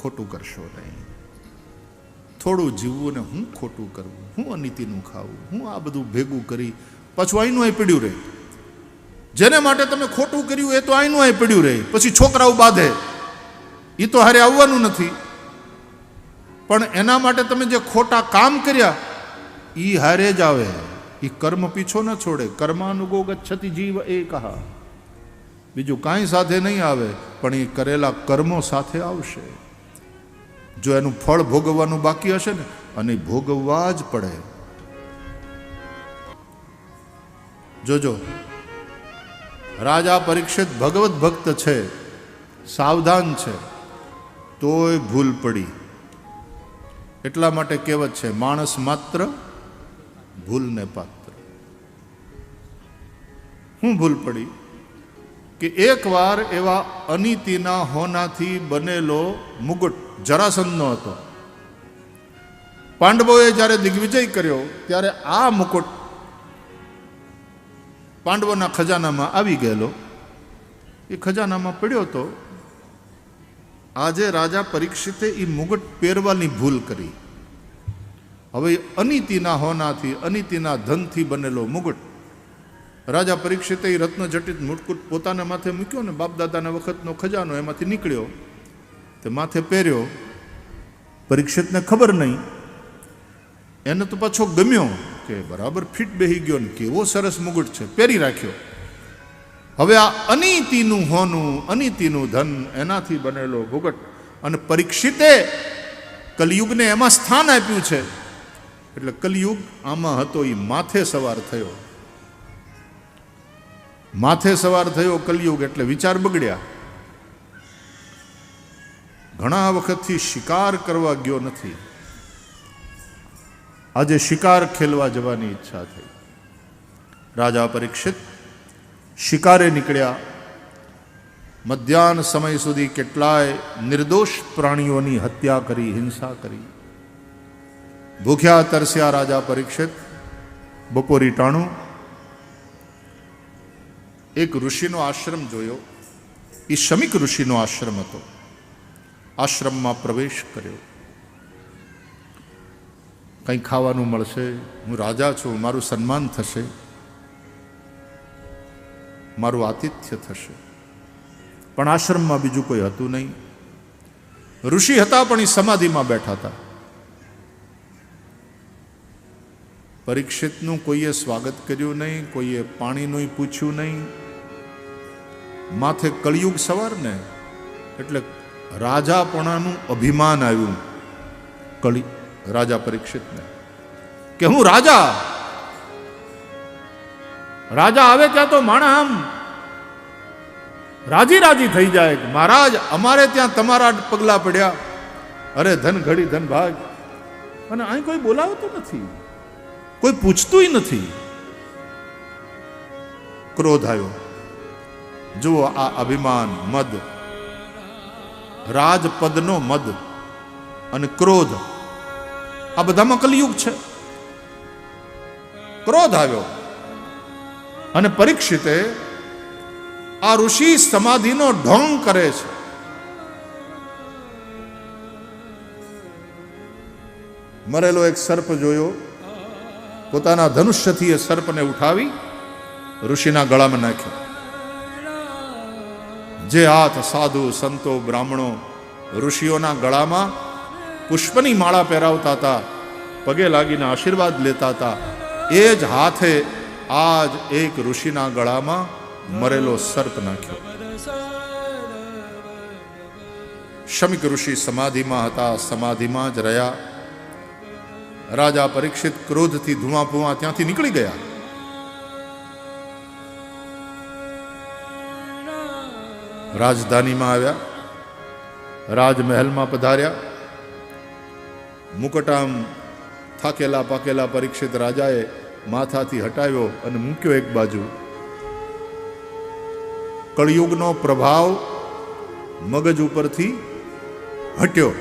ખોટું કરશો નહીં. થોડું જીવવું ને હું ખોટું કરવું, હું અનીતિનું ખાવું, હું આ બધું ભેગું કરી પાછું આઈનું આઈ પડ્યું રહે. જેને માટે તમે ખોટું કર્યું એ તો આઈનું આઈ પડ્યું રહે. પછી છોકરાઓ બાંધે. એ તો હારે આવવાનું નથી. પણ એના માટે તમે જે ખોટા કામ કર્યા એ હારે જ આવે. એ કર્મ પીછો ન છોડે. કર્માનુગો ગચ્છતી જીવ એ કહા બીજું કાંઈ સાથે નહીં આવે, પણ એ કરેલા કર્મો સાથે આવશે. જો એનું ફળ ભોગવવાનું બાકી હશે ને, અને ભોગવવા જ પડે. જોજો, રાજા પરીક્ષિત ભગવત ભક્ત છે, સાવધાન છે, તોય ભૂલ પડી. એટલા માટે કહેવત છે, માણસ માત્ર ભૂલને પાત્ર. હું ભૂલ પડી? કે એકવાર એવા અનીતિના હોનાથી બનેલો મુગટ જરાસંધનો હતો. પાંડવોએ જ્યારે દિગ્વિજય કર્યો, ત્યારે આ મુકુટ પાંડવોના ખજાનામાં આવી ગયેલો. એ ખજાનામાં પડ્યો હતો આજે રાજા પરીક્ષિતે એ મુગટ પહેરવાની ભૂલ કરી. હવે અનીતિના હોનાથી, અનીતિના ધનથી બનેલો મુગટ રાજા પરીક્ષિતે એ રત્નજટિત મુટકુટ પોતાના માથે મૂક્યો ને બાપદાદાના વખતનો ખજાનો એમાંથી નીકળ્યો તે માથે પહેર્યો. પરીક્ષિતને ખબર નહીં. એને તો પાછો ગમ્યો કે બરાબર ફિટ બેહી ગયો ને કેવો સરસ મુગટ છે, પહેરી રાખ્યો. હવે આ અનીતિનું હોનું, અનીતિનું ધન એનાથી બનેલો ભૂગટ અને પરીક્ષિતે કલયુગને એમાં સ્થાન આપ્યું છે. એટલે કલયુગ આમાં હતો એ માથે સવાર થયો. માથે સવાર થયો કલયુગ એટલે વિચાર બગડ્યા. ઘણા વખતથી શિકાર કરવા ગયો નથી. આજે શિકાર ખેલવા જવાની ઈચ્છા થઈ. રાજા પરીક્ષિત, શિકારે નીકળ્યા. મધ્યાહન સમય સુધી કેટલાય નિર્દોષ પ્રાણીઓની હત્યા કરી, હિંસા કરી. ભૂખ્યા તરસ્યા રાજા પરીક્ષિત, બપોરી ટાણું એક ઋષિનો આશ્રમ જોયો. એ શમિક ઋષિનો આશ્રમ હતો. આશ્રમમાં પ્રવેશ કર્યો. કંઈ ખાવાનું મળશે? હું રાજા છું, મારું સન્માન થશે. મારું આતિથ્ય થશે. પણ આશ્રમમાં બીજું કોઈ હતું નહીં. ઋષિ હતા, પણ એ સમાધિમાં બેઠા હતા. પરીક્ષિતનું કોઈએ સ્વાગત કર્યું નહીં, કોઈએ પાણીનું પૂછ્યું નહીં. માથે કળિયુગ સવાર ને એટલે રાજાપણાનું અભિમાન આવ્યું. કળી, રાજા પરીક્ષિતને કે હું રાજા? રાજા આવે ત્યાં તો માણા આમ રાજી રાજી થઈ જાય મહારાજ, અમારે ત્યાં તમારા પગલા પડ્યા. અરે ધન ઘડી ધન ભાગ. અને અહીં કોઈ બોલાવતું નથી. કોઈ પૂછતું નથી. ક્રોધ આવ્યો. જુઓ આ અભિમાન, મદ. રાજપદનો મદ અને ક્રોધ. આ બધામાં કલયુગ છે. ક્રોધ આવ્યો. અને પરીક્ષિતે આ ઋષિ સમાધિનો ઢોંગ કરે છે. મરેલો એક સર્પ જોયો. પોતાના ધનુષ્યથી એ સર્પને ઉઠાવી ઋષિના ગળામાં નાખ્યો. જે હાથ સાધુ સંતો બ્રાહ્મણો ઋષિઓના ગળામાં પુષ્પની માળા પહેરાવતા હતા, પગે લાગીને આશીર્વાદ લેતા હતા. એ જ હાથે આજ એક ઋષિના ગળામાં મરેલો સર્પ નાખ્યો. શમિક ઋષિ સમાધિમાં હતા, સમાધિમાં જ રહ્યા. રાજા પરીક્ષિત ક્રોધથી ધુઆ પુઆ ત્યાંથી નીકળી ગયા. રાજધાનીમાં આવ્યા, રાજમહેલમાં પધાર્યા. મુકટામ થાકેલા પાકેલા પરીક્ષિત રાજાએ માથાથી હટાવ્યો અને મૂક્યો એક બાજુ. કળિયુગનો પ્રભાવ મગજ ઉપરથી હટ્યો.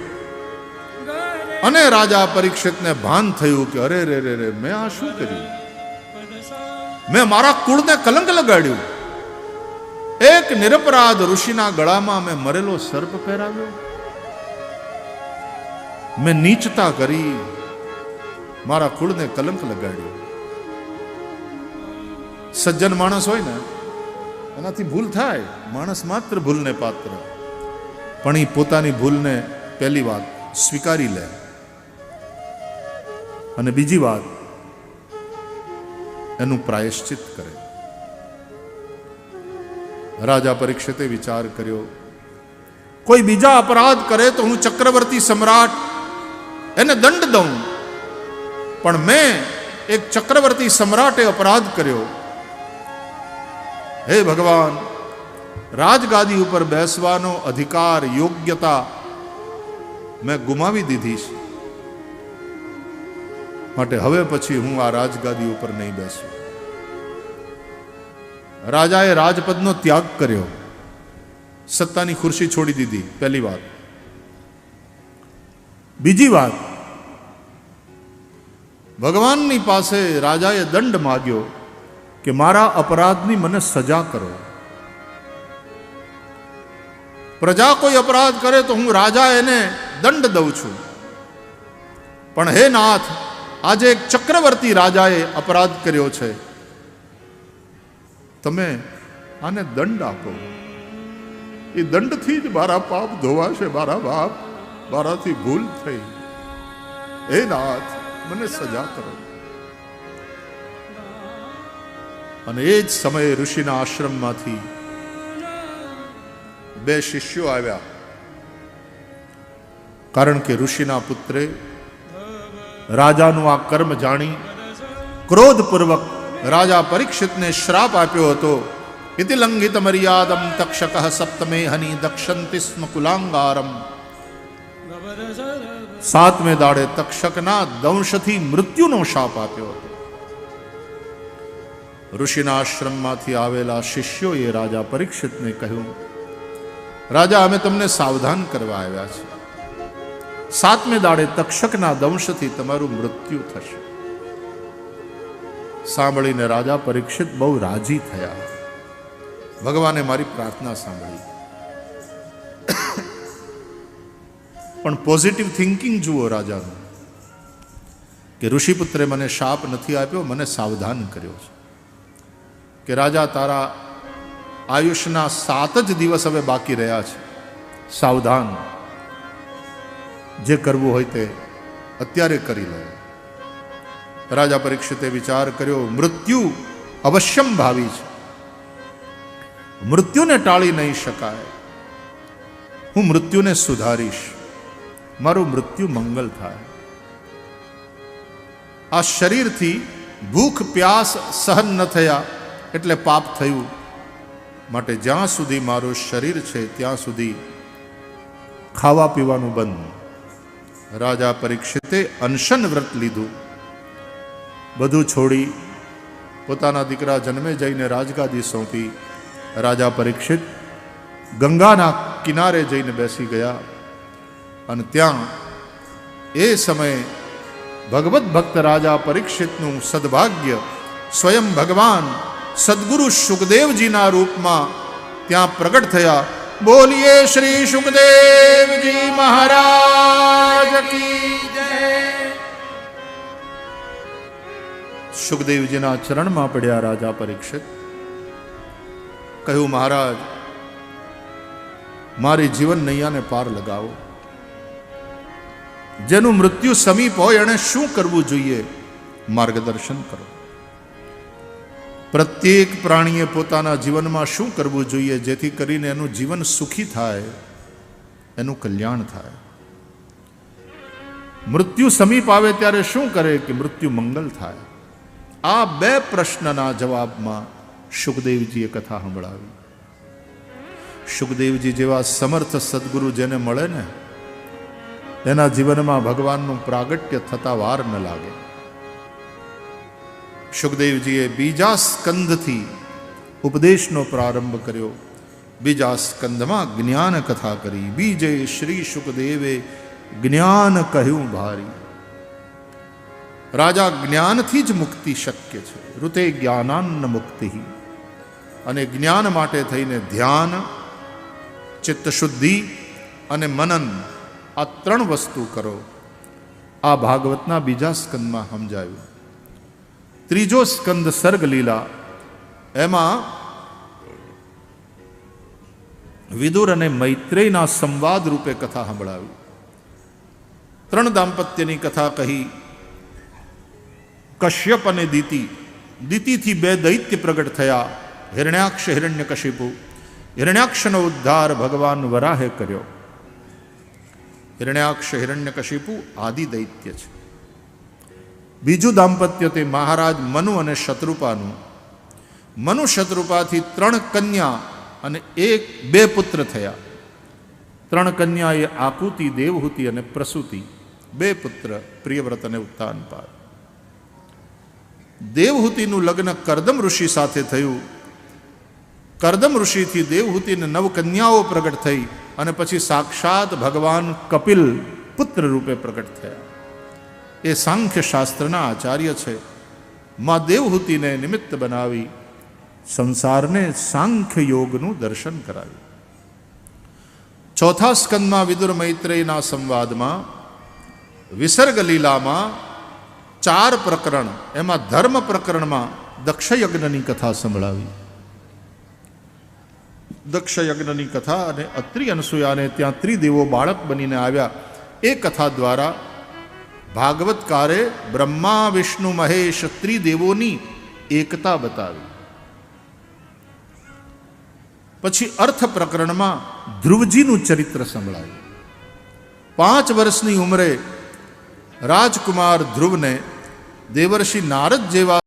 અને રાજા પરીક્ષિતને ભાન થયું કે, અરે, રે રે રે, મેં આ શું કર્યું? મેં મારા કુળને કલંક લગાડ્યું. એક નિરપરાધ ઋષિના ગળામાં મેં મરેલો સર્પ પહેરાવ્યો. મેં નીચતા કરી મારા કુળને કલંક લગાડ્યો. સજ્જન માણસ હોય ને, એનાથી ભૂલ થાય. માણસ માત્ર ભૂલને પાત્ર. પણ એ પોતાની ભૂલને પહેલી વાત સ્વીકારી લે. અને બીજી વાત, એનું પ્રાયશ્ચિત કરે. રાજા પરીક્ષિતે વિચાર કર્યો, કોઈ બીજા અપરાધ કરે તો હું ચક્રવર્તી સમ્રાટ એને દંડ દઉં. પણ મેં એક ચક્રવર્તી સમ્રાટે અપરાધ કર્યો. હે ભગવાન, રાજગાદી ઉપર બેસવાનો અધિકાર, યોગ્યતા મેં ગુમાવી દીધી છે. માટે હવે પછી હું આ રાજગાદી ઉપર નહીં બેસું. રાજાએ રાજપદનો ત્યાગ કર્યો. સત્તાની ખુરશી છોડી દીધી પહેલી વાત. બીજી વાત, ભગવાનની પાસે રાજાએ દંડ માગ્યો કે મારા અપરાધની મને સજા કરો. પ્રજા કોઈ અપરાધ કરે તો હું રાજા એને દંડ દઉં છું. પણ હે નાથ, આજે એક ચક્રવર્તી રાજાએ અપરાધ કર્યો છે. તમે આને દંડ આપો. એ દંડથી જ મારા પાપ ધોવાશે, મારા બાપ મારાથી ભૂલ થઈ. હે નાથ, મને સજા કરો. અને એ જ સમયે ઋષિના આશ્રમમાંથી બે શિષ્યો આવ્યા. કારણ કે ઋષિના પુત્રે રાજાનું આ કર્મ જાણી ક્રોધપૂર્વક રાજા પરીક્ષિતને શ્રાપ આપ્યો હતો ઇતિ લંઘિત મર્યાદમ તક્ષક સપ્તમે હની દક્ષંતિ સ્મ કુલાંગારમ. સાતમે દાડે તક્ષકના દંશથી મૃત્યુનો શાપ આપ્યો હતો. ઋષિના આશ્રમમાંથી આવેલા શિષ્યોએ રાજા પરીક્ષિતને કહ્યું, રાજા, અમે તમને સાવધાન કરવા આવ્યા છે સાતમે દાડે તક્ષકના દંશથી તમારું મૃત્યુ થશે. સાંભળીને રાજા પરીક્ષિત બહુ રાજી થયા. ભગવાને મારી પ્રાર્થના સાંભળી. પણ પોઝિટિવ થિંકિંગ જુઓ રાજાનું, કે ઋષિપુત્રે મને શાપ નથી આપ્યો, મને સાવધાન કર્યો છે. કે રાજા, તારા આયુષ્યના સાત જ દિવસ હવે બાકી રહ્યા છે. સાવધાન. જે કરવું હોય તે અત્યારે કરી લો. રાજા પરીક્ષિતે વિચાર કર્યો, મૃત્યુ અવશ્યમ ભાવી છે. મૃત્યુને ટાળી નહીં શકાય. હું મૃત્યુને સુધારીશ. મારું મૃત્યુ મંગલ થાય. આ શરીરથી ભૂખ, પ્યાસ સહન ન થયા એટલે પાપ થયું. માટે જ્યાં સુધી મારું શરીર છે, ત્યાં સુધી ખાવા પીવાનું બંધ. રાજા પરીક્ષિતે અનશન વ્રત લીધું. બધું છોડી પોતાના દીકરા જન્મે જઈને રાજગાદી સોંપી રાજા પરીક્ષિત ગંગાના કિનારે જઈને બેસી ગયા અને ત્યાં એ સમયે ભગવત ભક્ત રાજા પરીક્ષિતનું સદભાગ્ય સ્વયં ભગવાન સદગુરુ સુખદેવજીના રૂપમાં ત્યાં પ્રગટ થયા. બોલીએ શ્રી સુખદેવજી મહારાજ કી સુખદેવજીના ચરણમાં પડ્યા રાજા પરીક્ષિત. કહ્યું, મહારાજ, મારી જીવન નૈયાને પાર લગાવો. જેનું મૃત્યુ સમીપ હોય એણે શું કરવું જોઈએ? માર્ગદર્શન કરો. પ્રત્યેક પ્રાણીએ પોતાના જીવનમાં શું કરવું જોઈએ? જેથી કરીને એનું જીવન સુખી થાય, એનું કલ્યાણ થાય. મૃત્યુ સમીપ આવે ત્યારે શું કરે? કે મૃત્યુ મંગલ થાય. આ બે પ્રશ્નના જવાબમાં સુખદેવજીએ કથા સંભળાવી. સુખદેવજી જેવા સમર્થ સદગુરુ જેને મળે ને, એના જીવનમાં ભગવાનનું પ્રાગટ્ય થતા વાર ન લાગે. સુખદેવજીએ બીજા સ્કંદથી ઉપદેશનો પ્રારંભ કર્યો. બીજા સ્કંદમાં જ્ઞાન કથા કરી. બીજે શ્રી સુખદેવે જ્ઞાન કહ્યું ભારી. રાજા જ્ઞાનથી જ મુક્તિ શક્ય છે. ઋતે જ્ઞાનાન્ન મુક્તિ. અને જ્ઞાન માટે થઈને ધ્યાન, ચિત્તશુદ્ધિ અને મનન આ ત્રણ વસ્તુ કરો. આ ભાગવતના બીજા સ્કંદમાં સમજાયું. ત્રીજો સ્કંદ સર્ગ લીલા એમાં વિદુર અને મૈત્રેયના સંવાદ રૂપે કથા સંભળાવી. ત્રણ દાંપત્યની કથા કહી કશ્યપ અને દિતિ. દીતિથી બે દૈત્ય પ્રગટ થયા. હિરણ્યાક્ષ હિરણ્ય કશિપુ હિરણ્યાક્ષનો ઉદ્ધાર ભગવાન વરાહે કર્યો. હિરણ્યાક્ષ હિરણ્ય કશિપુ આદિ દૈત્ય છે. બીજું દાંપત્ય તે મહારાજ મનુ અને શત્રુપાનું. મનુ શત્રુપાથી ત્રણ કન્યા અને એક બે પુત્ર થયા. ત્રણ કન્યા એ આકુતિ, દેવહૂતિ અને પ્રસૂતિ. બે પુત્ર, પ્રિયવ્રત અને ઉત્તાનપાદ દેવહૂતિનું લગ્ન કરદમ ઋષિ સાથે થયું. કરદમ ઋષિથી દેવહૂતિને નવકન્યાઓ પ્રગટ થઈ અને પછી સાક્ષાત ભગવાન કપિલ પુત્ર રૂપે પ્રગટ થયા. એ સાંખ્ય શાસ્ત્રના આચાર્ય છે. માં દેવહૂતિને નિમિત્ત બનાવી સંસારને સાંખ્ય યોગનું દર્શન કરાવ્યું. ચોથા સ્કંદમાં વિદુર મૈત્રેયના સંવાદમાં વિસર્ગ લીલામાં ચાર પ્રકરણ, એમાં ધર્મ પ્રકરણમાં દક્ષયજ્ઞની કથા સંભળાવી. દક્ષયજ્ઞની કથા અને અત્રિ અનસૂયાને ત્યાં ત્રિદેવો બાળક બનીને આવ્યા. એ કથા દ્વારા ભાગવતકારે બ્રહ્મા, વિષ્ણુ, મહેશ ત્રિદેવોની એકતા બતાવી. પછી અર્થ પ્રકરણમાં ધ્રુવજીનું ચરિત્ર સંભળાયું. પાંચ વર્ષની ઉંમરે રાજકુમાર ધ્રુવને દેવર્ષિ નારદ જેવા